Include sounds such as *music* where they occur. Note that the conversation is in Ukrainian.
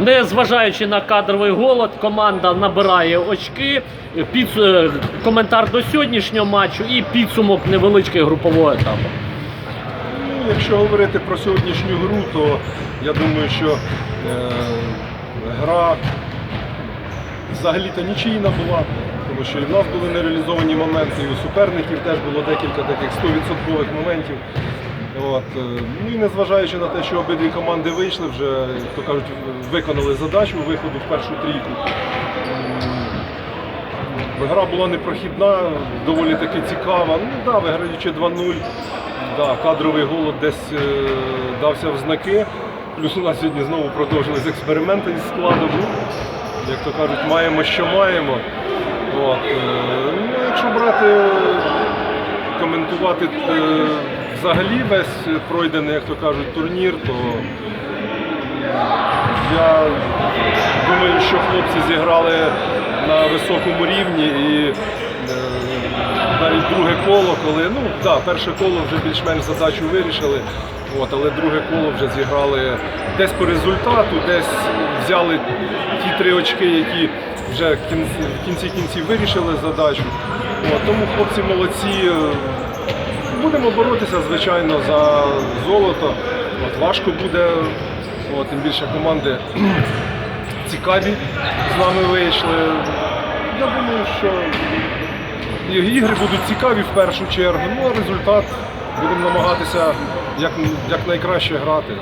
Незважаючи на кадровий голод, команда набирає очки. Під, е, коментар до сьогоднішнього матчу і підсумок невеличкий групового етапу. Ну, якщо говорити про сьогоднішню гру, то я думаю, що е, гра взагалі-то нічийна була, тому що і в нас були нереалізовані моменти, і у суперників теж було декілька таких 100% моментів. От, е, ну і незважаючи на те, що обидві команди вийшли, вже, то кажуть, виконали задачу виходу в першу трійку. Гра була непрохідна, доволі таки цікава. Ну да, виграючи 2-0, да, кадровий голод десь е, дався в знаки. Плюс у нас сьогодні знову продовжились експерименти із складом. Ну, Як то кажуть, маємо, що маємо. От, е, ну, якщо брати, коментувати е, взагалі весь пройдений, як то кажуть, турнір, то я думаю, що хлопці зіграли на високому рівні і е, навіть друге коло, коли ну да, перше коло вже більш-менш задачу вирішили. От, але друге коло вже зіграли десь по результату, десь взяли ті три очки, які вже в кінці, в кінці кінців вирішили задачу. От, тому хлопці молодці. Будемо боротися, звичайно, за золото. От, важко буде, от, тим більше команди *clears throat* цікаві з нами вийшли. Я думаю, що ігри будуть цікаві в першу чергу, ну а результат будемо намагатися як, як найкраще грати.